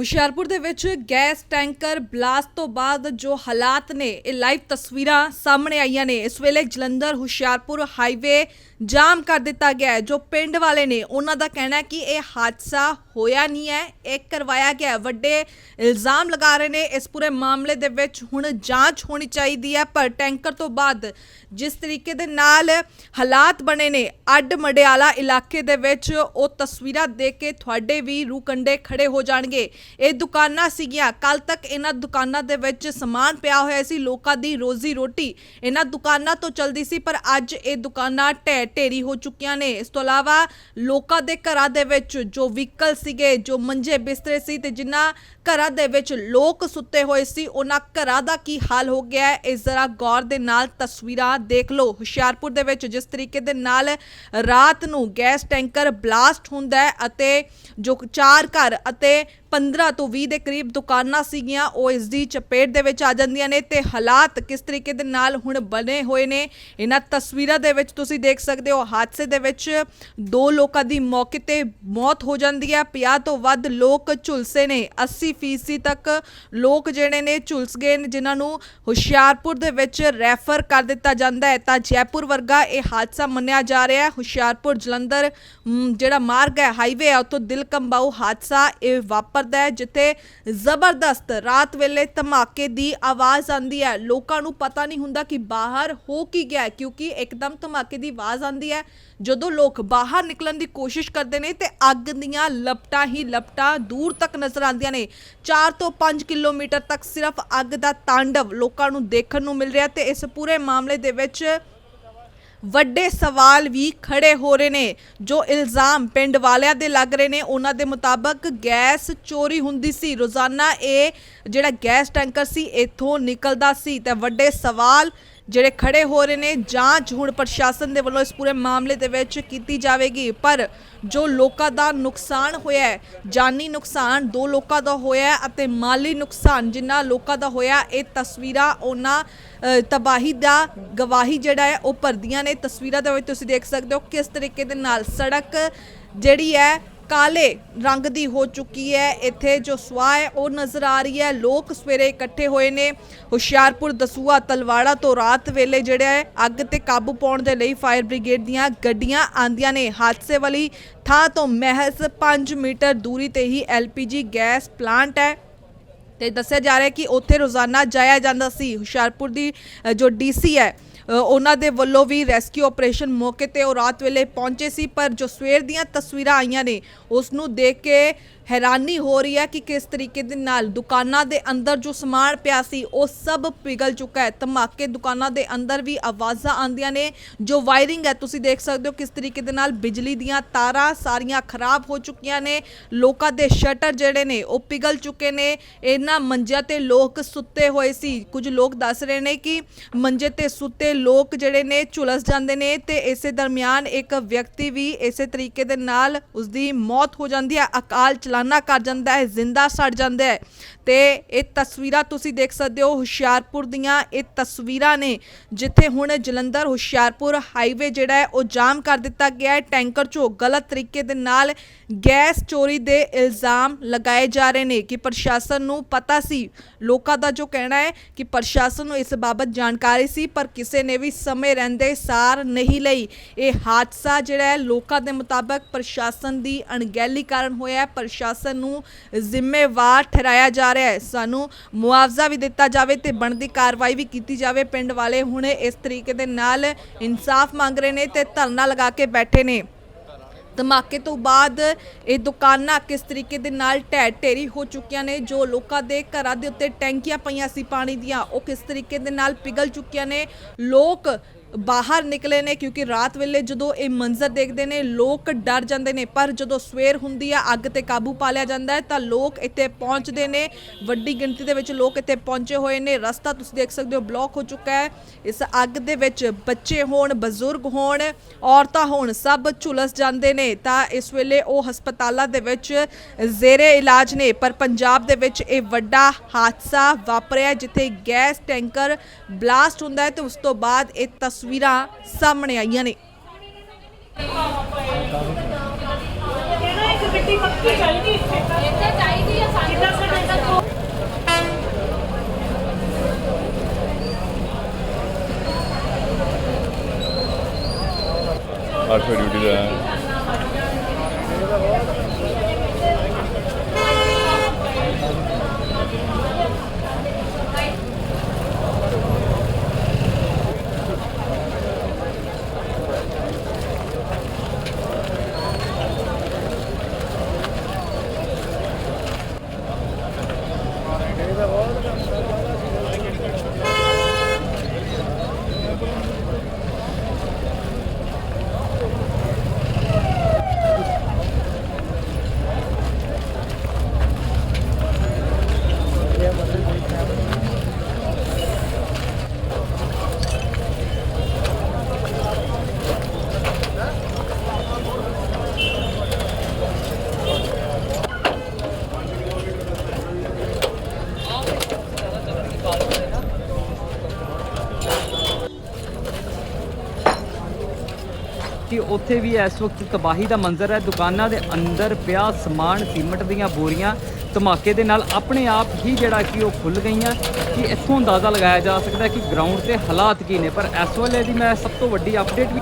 ਹੁਸ਼ਿਆਰਪੁਰ ਦੇ ਵਿੱਚ gas tanker blast ਤੋਂ ਬਾਅਦ ਜੋ ਹਾਲਾਤ ਨੇ, ਇਹ ਲਾਈਵ ਤਸਵੀਰਾਂ ਸਾਹਮਣੇ ਆਈਆਂ ਨੇ। ਇਸ ਵੇਲੇ ਜਲੰਧਰ ਹੁਸ਼ਿਆਰਪੁਰ ਹਾਈਵੇ ਜਾਮ ਕਰ ਦਿੱਤਾ ਗਿਆ ਹੈ। ਜੋ ਪਿੰਡ ਵਾਲੇ ਨੇ ਉਹਨਾਂ ਦਾ ਕਹਿਣਾ ਹੈ ਕਿ ਇਹ ਹਾਦਸਾ ਹੋਇਆ ਨਹੀਂ ਹੈ, ਇਹ ਕਰਵਾਇਆ ਗਿਆ ਹੈ। ਵੱਡੇ ਇਲਜ਼ਾਮ ਲਗਾ ਰਹੇ ਨੇ। ਇਸ ਪੂਰੇ ਮਾਮਲੇ ਦੇ ਵਿੱਚ ਹੁਣ ਜਾਂਚ ਹੋਣੀ ਚਾਹੀਦੀ ਹੈ, ਪਰ ਟੈਂਕਰ ਤੋਂ ਬਾਅਦ ਜਿਸ ਤਰੀਕੇ ਦੇ ਨਾਲ ਹਾਲਾਤ ਬਣੇ ਨੇ, ਅੱਡ ਮੜਿਆਲਾ ਇਲਾਕੇ ਦੇ ਵਿੱਚ ਉਹ ਤਸਵੀਰਾਂ ਦੇਖ ਕੇ ਤੁਹਾਡੇ ਵੀ ਰੂਹ ਕੰਡੇ ਖੜੇ ਹੋ ਜਾਣਗੇ। ਇਹ ਦੁਕਾਨਾਂ ਸੀਗੀਆਂ। ਕੱਲ ਤੱਕ ਇਹਨਾਂ ਦੁਕਾਨਾਂ ਦੇ ਵਿੱਚ ਸਮਾਨ ਪਿਆ ਹੋਇਆ ਸੀ। ਲੋਕਾਂ ਦੀ ਰੋਜ਼ੀ ਰੋਟੀ ਇਹਨਾਂ ਦੁਕਾਨਾਂ ਤੋਂ ਚਲਦੀ ਸੀ, ਪਰ ਅੱਜ ਇਹ ਦੁਕਾਨਾਂ ਢਹਿ ਢੇਰੀ ਹੋ ਚੁੱਕੀਆਂ ਨੇ। ਇਸ ਤੋਂ ਇਲਾਵਾ ਲੋਕਾਂ ਦੇ ਘਰਾਂ ਦੇ ਵਿੱਚ ਜੋ ਵਹੀਕਲ ਸੀਗੇ, ਜੋ ਮੰਜੇ ਬਿਸਤਰੇ ਸੀ ਤੇ ਜਿਨ੍ਹਾਂ ਘਰਾਂ ਦੇ ਵਿੱਚ ਲੋਕ ਸੁੱਤੇ ਹੋਏ ਸੀ, ਉਹਨਾਂ ਘਰਾਂ ਦਾ ਕੀ ਹਾਲ ਹੋ ਗਿਆ ਹੈ? ਇਸ ਜ਼ਰਾ ਗੌਰ ਦੇ ਨਾਲ ਤਸਵੀਰਾਂ ਦੇਖ ਲਓ। ਹੁਸ਼ਿਆਰਪੁਰ ਦੇ ਵਿੱਚ ਜਿਸ ਤਰੀਕੇ ਦੇ ਨਾਲ ਰਾਤ ਨੂੰ ਗੈਸ ਟੈਂਕਰ ਬਲਾਸਟ ਹੁੰਦਾ ਹੈ ਅਤੇ ਜੋ ਚਾਰ ਘਰ ਅਤੇ 15 ਤੋਂ 20 ਦੇ ਕਰੀਬ ਦੁਕਾਨਾਂ ਸੀਗੀਆਂ, ਉਹ ਇਸ ਦੀ ਚਪੇਟ ਦੇ ਵਿੱਚ ਆ ਜਾਂਦੀਆਂ ਨੇ ਤੇ ਹਾਲਾਤ ਕਿਸ ਤਰੀਕੇ ਦੇ ਨਾਲ ਹੁਣ ਬਣੇ ਹੋਏ ਨੇ, ਇਹਨਾਂ ਤਸਵੀਰਾਂ ਦੇ ਵਿੱਚ ਤੁਸੀਂ ਦੇਖ ਸਕਦੇ ਹੋ, ਹਾਦਸੇ ਦੇ ਵਿੱਚ ਦੋ ਲੋਕਾਂ ਦੀ ਮੌਕੇ ਤੇ ਮੌਤ ਹੋ ਜਾਂਦੀ ਹੈ 50 ਤੋਂ ਵੱਧ ਲੋਕ ਝੁਲਸੇ ਨੇ 80 ਫੀਸਦੀ ਤੱਕ ਲੋਕ ਜਿਹੜੇ ਨੇ ਝੁਲਸ ਗਏ ਨੇ, ਜਿਨ੍ਹਾਂ ਨੂੰ ਹੁਸ਼ਿਆਰਪੁਰ ਦੇ ਵਿੱਚ ਰੈਫਰ ਕਰ ਦਿੱਤਾ ਜਾਂਦਾ ਹੈ। ਤਾਂ ਜੈਪੁਰ ਵਰਗਾ ਇਹ ਹਾਦਸਾ ਮੰਨਿਆ ਜਾ ਰਿਹਾ ਹੈ, ਹੁਸ਼ਿਆਰਪੁਰ ਜਲੰਧਰ ਜਿਹੜਾ ਮਾਰਗ ਹੈ, ਹਾਈਵੇ ਹੈ, ਉੱਥੋਂ ਦਿਲ ਕੰਬਾਊ ਹਾਦਸਾ ਇਹ ਵਾਪਰਦਾ ਹੈ ਜਿੱਥੇ ਜ਼ਬਰਦਸਤ ਰਾਤ ਵੇਲੇ ਧਮਾਕੇ ਦੀ ਆਵਾਜ਼ ਆਉਂਦੀ ਹੈ। ਲੋਕਾਂ ਨੂੰ ਪਤਾ ਨਹੀਂ ਹੁੰਦਾ ਕਿ ਬਾਹਰ ਹੋ ਕੀ ਗਿਆ ਹੈ, ਕਿਉਂਕਿ ਇੱਕਦਮ ਧਮਾਕੇ ਦੀ ਆਵਾਜ਼ ਆਉਂਦੀ ਹੈ। ਜਦੋਂ ਲੋਕ ਬਾਹਰ ਨਿਕਲਣ ਦੀ ਕੋਸ਼ਿਸ਼ ਕਰਦੇ ਨੇ ਤੇ ਅੱਗ ਦੀਆਂ ਲਪਟਾਂ ਹੀ ਲਪਟਾਂ ਦੂਰ ਤੱਕ ਨਜ਼ਰ ਆਉਂਦੀਆਂ ਨੇ। 4 ਤੋਂ 5 ਕਿਲੋਮੀਟਰ ਤੱਕ ਸਿਰਫ ਅੱਗ ਦਾ ਤਾਂਡਵ ਲੋਕਾਂ ਨੂੰ ਦੇਖਣ ਨੂੰ ਮਿਲ ਰਿਹਾ ਤੇ ਇਸ ਪੂਰੇ ਮਾਮਲੇ ਦੇ ਵਿੱਚ ਵੱਡੇ ਸਵਾਲ ਵੀ ਖੜੇ ਹੋ ਰਹੇ ਨੇ, ਜੋ ਇਲਜ਼ਾਮ ਪਿੰਡ ਵਾਲਿਆਂ ਦੇ ਲੱਗ ਰਹੇ ਨੇ। ਉਹਨਾਂ ਦੇ ਮੁਤਾਬਕ ਗੈਸ ਚੋਰੀ ਹੁੰਦੀ ਸੀ। ਰੋਜ਼ਾਨਾ ਇਹ ਜਿਹੜਾ ਗੈਸ ਟੈਂਕਰ ਸੀ, ਇੱਥੋਂ ਨਿਕਲਦਾ ਸੀ। ਤੇ ਵੱਡੇ ਸਵਾਲ ਜਿਹੜੇ ਖੜੇ ਹੋ ਰਹੇ ਨੇ, ਜਾਂਚ ਹੁਣ ਪ੍ਰਸ਼ਾਸਨ ਦੇ ਵੱਲੋਂ ਇਸ ਪੂਰੇ ਮਾਮਲੇ ਦੇ ਵਿੱਚ ਕੀਤੀ ਜਾਵੇਗੀ। ਪਰ ਜੋ ਲੋਕਾਂ ਦਾ ਨੁਕਸਾਨ ਹੋਇਆ ਹੈ, ਜਾਨੀ ਨੁਕਸਾਨ ਦੋ ਲੋਕਾਂ ਦਾ ਹੋਇਆ ਅਤੇ ਮਾਲੀ ਨੁਕਸਾਨ ਜਿੰਨਾ ਲੋਕਾਂ ਦਾ ਹੋਇਆ, ਇਹ ਤਸਵੀਰਾਂ ਉਹਨਾਂ ਤਬਾਹੀ ਦਾ ਗਵਾਹੀ ਜਿਹੜਾ ਹੈ, ਉਹ ਭਰਦੀਆਂ ਨੇ। ਤਸਵੀਰਾਂ ਦੇ ਵਿੱਚ ਤੁਸੀਂ ਦੇਖ ਸਕਦੇ ਹੋ ਕਿਸ ਤਰੀਕੇ ਦੇ ਨਾਲ ਸੜਕ ਜਿਹੜੀ ਹੈ ਕਾਲੇ ਰੰਗ ਦੀ ਹੋ ਚੁੱਕੀ ਹੈ। ਇੱਥੇ ਜੋ ਸਵਾਹ ਹੈ ਉਹ ਨਜ਼ਰ ਆ ਰਹੀ ਹੈ। ਲੋਕ ਸਵੇਰੇ ਇਕੱਠੇ ਹੋਏ ਨੇ ਹੁਸ਼ਿਆਰਪੁਰ ਦਸੂਆ ਤਲਵਾੜਾ ਤੋਂ ਰਾਤ ਵੇਲੇ ਜਿਹੜਾ ਹੈ ਅੱਗ ਤੇ ਕਾਬੂ ਪਾਉਣ ਦੇ ਲਈ ਫਾਇਰ ਬ੍ਰਿਗੇਡ ਦੀਆਂ ਗੱਡੀਆਂ ਆਂਦੀਆਂ ਨੇ। ਹਾਦਸੇ ਵਾਲੀ ਥਾਂ ਤੋਂ ਮਹਿਜ਼ 5 ਮੀਟਰ ਦੂਰੀ ਤੇ ਹੀ ਐਲਪੀਜੀ ਗੈਸ ਪਲਾਂਟ ਹੈ। ਤੇ ਦੱਸਿਆ ਜਾ ਰਿਹਾ ਕਿ ਉੱਥੇ ਰੋਜ਼ਾਨਾ ਜਾਇਆ ਜਾਂਦਾ ਸੀ। ਹੁਸ਼ਿਆਰਪੁਰ ਦੀ ਅ, ਜੋ ਡੀਸੀ ਹੈ ਉਹਨਾਂ ਦੇ ਵੱਲੋਂ ਵੀ ਰੈਸਕਿਊ ਆਪਰੇਸ਼ਨ ਮੌਕੇ ਤੇ ਉਹ ਰਾਤ ਵੇਲੇ ਪਹੁੰਚੇ ਸੀ, ਪਰ ਜੋ ਸਵੇਰ ਦੀਆਂ ਤਸਵੀਰਾਂ ਆਈਆਂ ਨੇ ਉਸ ਨੂੰ ਦੇਖ ਕੇ ਹੈਰਾਨੀ ਹੋ ਰਹੀ ਹੈ ਕਿ ਕਿਸ ਤਰੀਕੇ ਦੇ ਨਾਲ ਦੁਕਾਨਾਂ ਦੇ ਅੰਦਰ ਜੋ ਸਮਾਨ ਪਿਆ ਸੀ, ਉਹ ਸਭ ਪਿਘਲ ਚੁੱਕਾ ਹੈ। ਧਮਾਕੇ ਦੁਕਾਨਾਂ ਦੇ ਅੰਦਰ ਵੀ ਆਵਾਜ਼ਾਂ ਆਉਂਦੀਆਂ ਨੇ, ਜੋ ਵਾਇਰਿੰਗ ਹੈ, ਤੁਸੀਂ ਦੇਖ ਸਕਦੇ ਹੋ ਕਿਸ ਤਰੀਕੇ ਦੇ ਨਾਲ ਬਿਜਲੀ ਦੀਆਂ ਤਾਰਾਂ ਸਾਰੀਆਂ ਖਰਾਬ ਹੋ ਚੁੱਕੀਆਂ ਨੇ, ਲੋਕਾਂ ਦੇ ਸ਼ਟਰ ਜਿਹੜੇ ਨੇ, ਉਹ ਪਿਘਲ ਚੁੱਕੇ ਨੇ, ਇਹਨਾਂ ਮੰਜਿਆਂ ਤੇ ਲੋਕ ਸੁੱਤੇ ਹੋਏ ਸੀ। ਕੁਝ ਲੋਕ ਦੱਸ ਰਹੇ ਨੇ ਕਿ ਮੰਜੇ ਤੇ ਸੁੱਤੇ ਲੋਕ ਜਿਹੜੇ ਨੇ ਝੁਲਸ ਜਾਂਦੇ ਨੇ ਤੇ ਇਸੇ ਦਰਮਿਆਨ ਇੱਕ ਵਿਅਕਤੀ ਵੀ ਇਸੇ ਤਰੀਕੇ ਦੇ ਨਾਲ ਉਸਦੀ ਮੌਤ ਹੋ ਜਾਂਦੀ ਹੈ। ਅਕਾਲ ਚਲਾਨਾ ਕਰ ਜਾਂਦਾ ਹੈ, ਜ਼ਿੰਦਾ ਸੜ ਜਾਂਦਾ ਹੈ। ਤੇ ਇਹ ਤਸਵੀਰਾਂ ਤੁਸੀਂ ਦੇਖ ਸਕਦੇ ਹੋ ਹੁਸ਼ਿਆਰਪੁਰ ਦੀਆਂ। ਇਹ ਤਸਵੀਰਾਂ ਨੇ ਜਿੱਥੇ ਹੁਣ ਜਲੰਧਰ ਹੁਸ਼ਿਆਰਪੁਰ ਹਾਈਵੇ ਜਿਹੜਾ ਹੈ, ਉਹ ਜਾਮ ਕਰ ਦਿੱਤਾ ਗਿਆ ਹੈ। ਟੈਂਕਰ ਚੋਂ ਗਲਤ ਤਰੀਕੇ ਦੇ ਨਾਲ ਗੈਸ ਚੋਰੀ ਦੇ ਇਲਜ਼ਾਮ ਲਗਾਏ ਜਾ ਰਹੇ ਨੇ ਕਿ ਪ੍ਰਸ਼ਾਸਨ ਨੂੰ ਪਤਾ ਸੀ। ਲੋਕਾਂ ਦਾ ਜੋ ਕਹਿਣਾ ਹੈ ਕਿ ਪ੍ਰਸ਼ਾਸਨ ਨੂੰ ਇਸ ਬਾਬਤ ਜਾਣਕਾਰੀ ਸੀ, ਪਰ ਕਿਸੇ ਨੇ ਵੀ ਸਮੇਂ ਰਹਿੰਦੇ ਸਾਰ ਨਹੀਂ ਲਈ। ਇਹ ਹਾਦਸਾ ਜਿਹੜਾ ਹੈ, ਲੋਕਾਂ ਦੇ ਮੁਤਾਬਕ ਪ੍ਰਸ਼ਾਸਨ ਦੀ ਅਣਗਹਿਲੀ ਕਾਰਨ ਹੋਇਆ ਹੈ। ਪ੍ਰਸ਼ਾਸਨ ਨੂੰ ਜ਼ਿੰਮੇਵਾਰ ਠਹਿਰਾਇਆ ਜਾ ਰਿਹਾ ਹੈ। ਸਾਨੂੰ ਮੁਆਵਜ਼ਾ ਵੀ ਦਿੱਤਾ ਜਾਵੇ ਤੇ ਬਣਦੀ ਕਾਰਵਾਈ ਵੀ ਕੀਤੀ ਜਾਵੇ। ਪਿੰਡ ਵਾਲੇ ਹੁਣ ਇਸ ਤਰੀਕੇ ਦੇ ਨਾਲ ਇਨਸਾਫ ਮੰਗ ਰਹੇ ਨੇ ਤੇ ਧਰਨਾ ਲਗਾ ਕੇ ਬੈਠੇ ਨੇ। ਧਮਾਕੇ ਤੋਂ ਬਾਅਦ ਇਹ ਦੁਕਾਨਾਂ ਕਿਸ ਤਰੀਕੇ ਦੇ ਨਾਲ ਢਹਿ ਢੇਰੀ ਹੋ ਚੁੱਕੀਆਂ ਨੇ, ਜੋ ਲੋਕਾਂ ਦੇ ਘਰਾਂ ਦੇ ਉੱਤੇ ਟੈਂਕੀਆਂ ਪਈਆਂ ਸੀ ਪਾਣੀ ਦੀਆਂ, ਉਹ ਕਿਸ ਤਰੀਕੇ ਦੇ ਨਾਲ ਪਿਘਲ ਚੁੱਕੀਆਂ ਨੇ। ਲੋਕ ਬਾਹਰ ਨਿਕਲੇ ਨੇ ਕਿਉਂਕਿ ਰਾਤ ਵੇਲੇ ਜਦੋਂ ਇਹ ਮੰਜ਼ਰ ਦੇਖਦੇ ਨੇ, ਲੋਕ ਡਰ ਜਾਂਦੇ ਨੇ। ਪਰ ਜਦੋਂ ਸਵੇਰ ਹੁੰਦੀ ਆ, ਅੱਗ ਤੇ ਕਾਬੂ ਪਾ ਲਿਆ ਜਾਂਦਾ ਹੈ, ਤਾਂ ਲੋਕ ਇੱਥੇ ਪਹੁੰਚਦੇ ਨੇ। ਵੱਡੀ ਗਿਣਤੀ ਦੇ ਵਿੱਚ ਲੋਕ ਇੱਥੇ ਪਹੁੰਚੇ ਹੋਏ ਨੇ। ਰਸਤਾ ਤੁਸੀਂ ਦੇਖ ਸਕਦੇ ਹੋ, ਬਲੌਕ ਹੋ ਚੁੱਕਾ ਹੈ। ਇਸ ਅੱਗ ਦੇ ਵਿੱਚ ਬੱਚੇ ਹੋਣ, ਬਜ਼ੁਰਗ ਹੋਣ, ਔਰਤਾਂ ਹੋਣ, ਸਭ ਝੁਲਸ ਜਾਂਦੇ ਨੇ। ਤਾਂ ਇਸ ਵੇਲੇ ਉਹ ਹਸਪਤਾਲਾਂ ਦੇ ਵਿੱਚ ਜ਼ੇਰੇ ਇਲਾਜ ਨੇ। ਪਰ ਪੰਜਾਬ ਦੇ ਵਿੱਚ ਇਹ ਵੱਡਾ ਹਾਦਸਾ ਵਾਪਰਿਆ, ਜਿੱਥੇ ਗੈਸ ਟੈਂਕਰ ਬਲਾਸਟ ਹੁੰਦਾ ਹੈ ਤੇ ਉਸ ਤੋਂ ਬਾਅਦ ਇਹ ਤਸ ਤਸਵੀਰਾਂ ਸਾਹਮਣੇ ਆਈਆਂ ਨੇ। ਇੱਕ ਗੱਡੀ ਪੱਕੀ ਚਾਹੀਦੀ ਇੱਥੇ ਇੱਥੇ ਚਾਹੀਦੀ ਆ ਸਾਨੂੰ ਕਿ ਉੱਥੇ ਵੀ ਇਸ ਵਕਤ ਤਬਾਹੀ ਦਾ ਮੰਜ਼ਰ ਹੈ। ਦੁਕਾਨਾਂ ਦੇ ਅੰਦਰ ਪਿਆ ਸਮਾਨ, ਸੀਮਟ ਦੀਆਂ ਬੋਰੀਆਂ ਧਮਾਕੇ ਦੇ ਨਾਲ ਆਪਣੇ ਆਪ ਹੀ ਜਿਹੜਾ ਕਿ ਉਹ ਖੁੱਲ ਗਈਆਂ। ਕਿ ਇੱਥੋਂ ਅੰਦਾਜ਼ਾ ਲਗਾਇਆ ਜਾ ਸਕਦਾ ਕਿ ਗਰਾਊਂਡ ਤੇ ਹਾਲਾਤ ਕੀ ਨੇ? ਪਰ ਇਸ ਵੇਲੇ ਦੀ ਮੈਂ ਸਭ ਤੋਂ ਵੱਡੀ ਅਪਡੇਟ ਵੀ